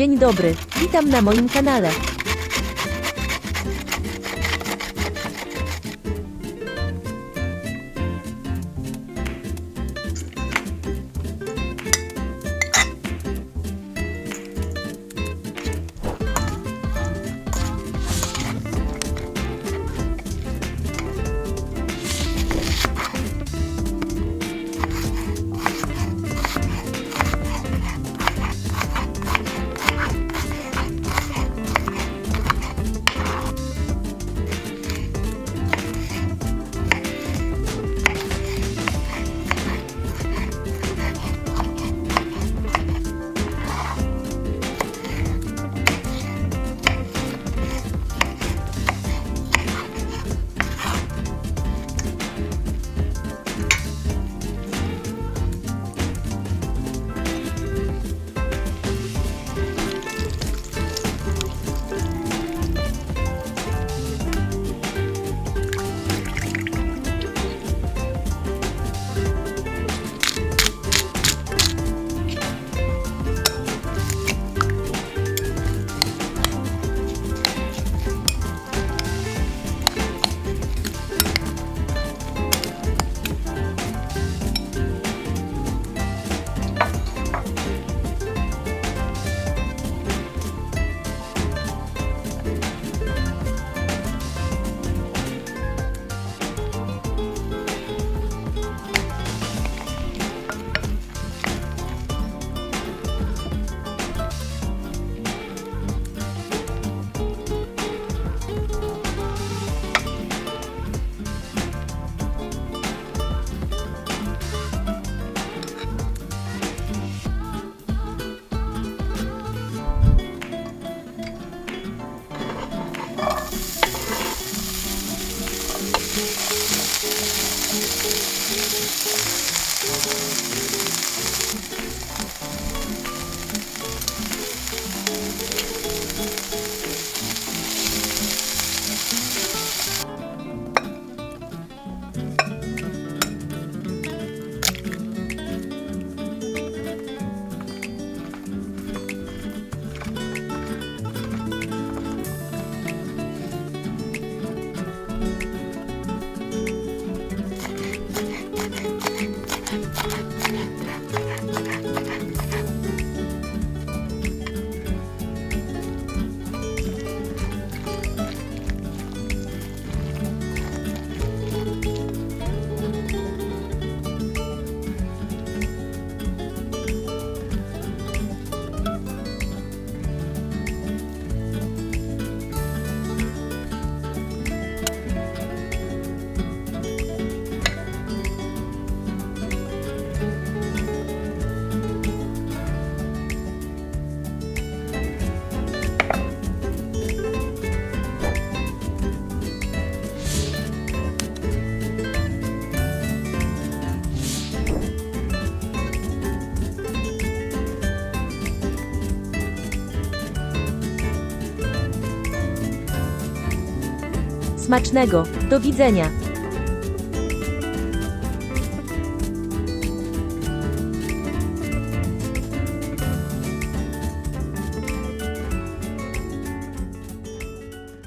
Dzień dobry, witam na moim kanale. Música Smacznego, do widzenia.